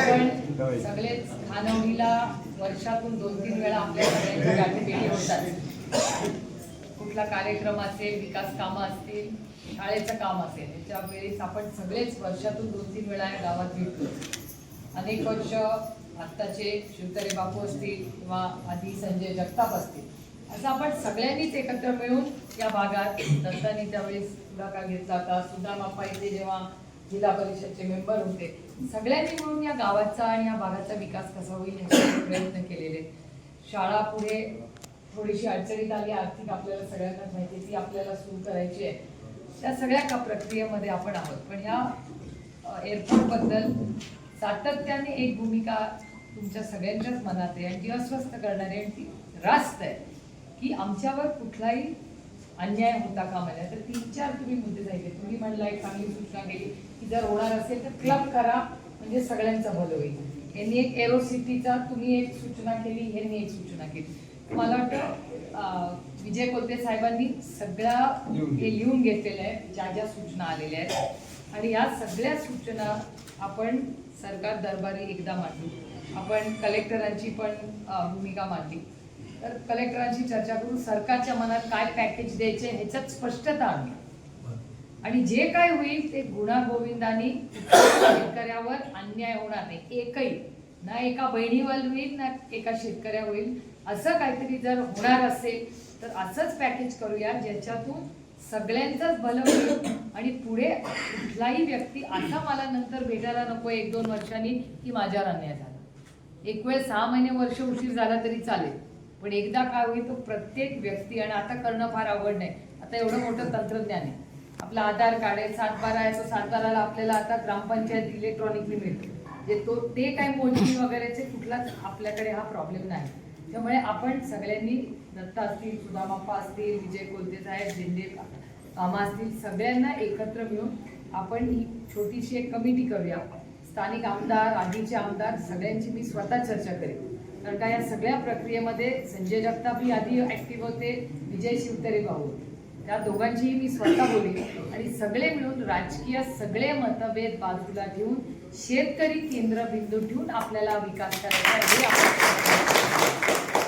आपण सगळेच खानवडीला वर्षातून दोन तीन वेळा आपल्या सगळ्यांच्या गाठी भेटी होतात. कुठला कार्यक्रम असेल विकास कामं असतील शाळेचं काम असेल याच्या वेळेस आपण सगळेच वर्षातून दोन तीन वेळा या गावात भेटतो. अनेक वर्ष आत्ताचे शिवतरे बापू असतील किंवा आधी संजय जगताप असतील असं आपण सगळ्यांनीच एकत्र मिळून या भागात दत्तानी त्यावेळेस पुढाकार घेतला होता. सुद्धा माप्पा इथे जेव्हा जिल्हा परिषदचे मेंबर होते. सगळ्यांनी मिळून या गावाचा आणि या भागाचा विकास कसा होईल याचे प्रयत्न केलेले. शाळा पुढे थोडीशी अडचणीत आली आर्थिक आपल्याला सगळ्यांना माहिती आहे, ती आपल्याला सुरू करायची आहे. त्या सगळ्या का प्रक्रियेमध्ये आपण आहोत. पण ह्या एअरपोर्टबद्दल सातत्याने एक भूमिका तुमच्या सगळ्यांच्याच मनात आहे आणि ती अस्वस्थ करणारी आणि ती रास्त आहे की आमच्यावर कुठलाही अन्याय होता कामा नये तर तीन चार तुम्ही मुद्दे सांगितले. तुम्ही म्हणला एक चांगली सूचना केली की जर होणार असेल तर क्लब करा म्हणजे सगळ्यांचं भलं होईल. यांनी एक एरोसिटीचा तुम्ही एक सूचना केली यांनी एक सूचना केली. मला वाटतं विजय कोलते साहेबांनी सगळ्या हे लिहून घेतलेलं आहे ज्या ज्या सूचना आलेल्या आहेत. आणि या सगळ्या सूचना आपण सरकार दरबारी एकदा मांडू आपण कलेक्टरांची पण भूमिका मांडली. तर कलेक्टरांशी चर्चा करून सरकारच्या मनात काय पॅकेज द्यायचे ह्याच्यात स्पष्टता आणली आणि जे काय होईल ते गुणा गोविंदानी शेतकऱ्यावर अन्याय होणार नाही. एकही. ना एका बहिणीवर होईल ना एका शेतकऱ्या होईल. असं काहीतरी जर होणार असेल तर असंच पॅकेज करूया ज्याच्यातून सगळ्यांचंच भलं होईल. आणि पुढे कुठलाही व्यक्ती असा मला नंतर भेटायला नको एक दोन वर्षांनी की माझ्यावर अन्याय झाला. एक वेळ सहा महिने वर्ष उशीर झाला तरी चालेल. पण एकदा काय होईल तो प्रत्येक व्यक्ती आणि आता करणं फार अवघड नाही. आता एवढं मोठं तंत्रज्ञान आहे. आपला आधार कार्ड आहे सातबारा आहे तो सातबाराला आपल्याला आता ग्रामपंचायत इलेक्ट्रॉनिकली मिळतो. जे तो ते काय मोजणी वगैरेचे कुठलाच आपल्याकडे हा प्रॉब्लेम नाही. त्यामुळे आपण सगळ्यांनी दत्ता असतील सुदामाप्पा असतील विजय कोलते साहेब झेंडे कामा असतील सगळ्यांना एकत्र मिळून आपण ही छोटीशी एक कमिटी करूया. स्थानिक आमदार आधीचे आमदार सगळ्यांची मी स्वतः चर्चा करेन. कारण का या सगळ्या प्रक्रियेमध्ये संजय जगतापही आधी ऍक्टिव्ह होते विजय शिवतरे भाऊ त्या दोघांचीही मी स्वतः बोलली आणि सगळे मिळून राजकीय सगळे मतभेद बाजूला ठेवून शेतकरी केंद्रबिंदू ठेवून आपल्याला विकास करायचा हे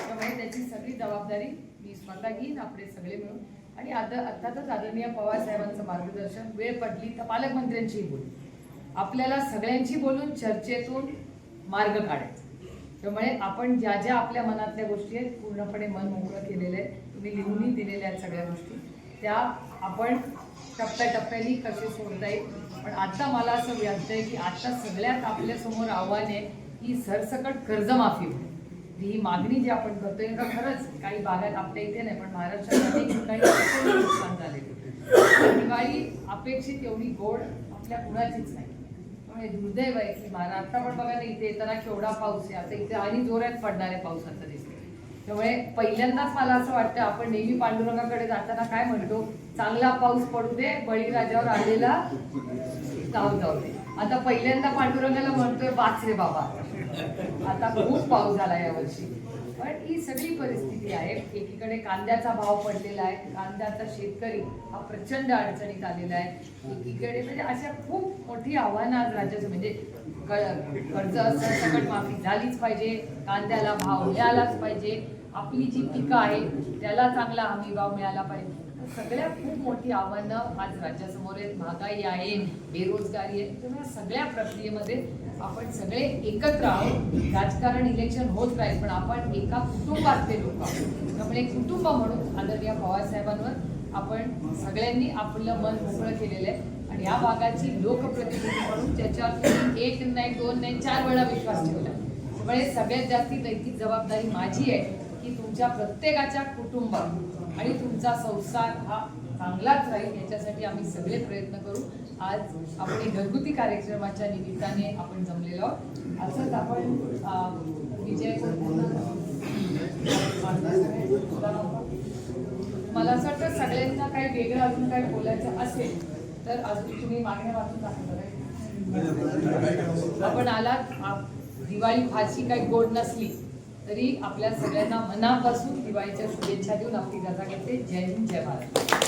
त्यामुळे त्याची सगळी जबाबदारी मी स्वतः घेईन आपले सगळे मिळून. आणि आता अर्थातच आदरणीय पवार साहेबांचं मार्गदर्शन वेळ पडली तर पालकमंत्र्यांचीही बोलू. आपल्याला सगळ्यांशी बोलून चर्चेतून मार्ग काढायचा. त्यामुळे आपण ज्या ज्या आपल्या मनातल्या गोष्टी आहेत पूर्णपणे मन मोकळं केलेलं आहे. तुम्ही लिहूनही दिलेल्या आहेत सगळ्या गोष्टी. त्या आपण टप्प्याटप्प्याने कसे सोडता येईल. पण आत्ता मला असं वाटतंय की आता सगळ्यात आपल्यासमोर आव्हान आहे की सरसकट कर्जमाफी होईल. ही मागणी जी आपण करतोय का खरंच काही भागात आपल्या इथे नाही पण महाराष्ट्रात अनेक ठिकाणी नुकसान झालेलं दिवाळी अपेक्षित एवढी गोड आपल्या कुणाचीच नाही. म्हणजे दुर्दैव आहे की महाराज आता पण बघा ना इथे येताना केवढा पाऊस आहे. आता इथे आणि जोरात पडणार आहे पाऊस आता दिसते त्यामुळे पहिल्यांदाच मला असं वाटतं आपण नेहमी पांडुरंगाकडे जाताना काय म्हणतो चांगला पाऊस पडू दे बळीराजावर आलेला जाऊ जाऊ दे. आता पहिल्यांदा पांडुरंगाला म्हणतोय वाच रे बाबा. आता खूप पाऊस झाला यावर्षी पण ही सगळी परिस्थिती आहे. एकीकडे कांद्याचा भाव पडलेला आहे. कांद्याचा शेतकरी हा प्रचंड अडचणीत आलेला आहे. एकीकडे म्हणजे अशा खूप मोठी आव्हानं आज राज्याचं म्हणजे कर्ज सकट माफी झालीच पाहिजे. कांद्याला भाव मिळालाच पाहिजे. आपली जी पिकं आहे त्याला चांगला हमी भाव मिळाला पाहिजे. सगळ्या खूप मोठी आव्हानं आज राज्यासमोर आहेत. महागाई आहे बेरोजगारी आहे. त्यामुळे सगळ्या प्रक्रियेमध्ये आपण सगळे एकत्र आहोत. राजकारण इलेक्शन होत राहील पण आपण एका कुटुंबातले लोक आहोत. त्यामुळे कुटुंब म्हणून आदरणीय पवारसाहेबांवर आपण सगळ्यांनी आपलं मन मोकळं केलेलं आहे. आणि या भागाची लोकप्रतिनिधी म्हणून त्याच्यावर एक नाही दोन नाही चार वेळा विश्वास ठेवला त्यामुळे सगळ्यात जास्ती नैतिक जबाबदारी माझी आहे की तुमच्या प्रत्येकाच्या कुटुंबात आणि तुमचा संसार हा चांगलाच राहील याच्यासाठी आम्ही सगळे प्रयत्न करू. आज आपण घरगुती कार्यक्रमाच्या निमित्ताने आपण जमलेलो आहोत. असंच आपण विजय मला असं वाटतं सगळ्यांना काही वेगळं अजून काही बोलायचं असेल तर अजून तुम्ही मागण्या वाचून दाखवता आपण आलात दिवाळी फारशी काही गोड नसली तरी आपल्या सगळ्यांना मनापासून दिवाळीच्या शुभेच्छा देऊन आपली गजा घेते. जय हिंद जय भारत.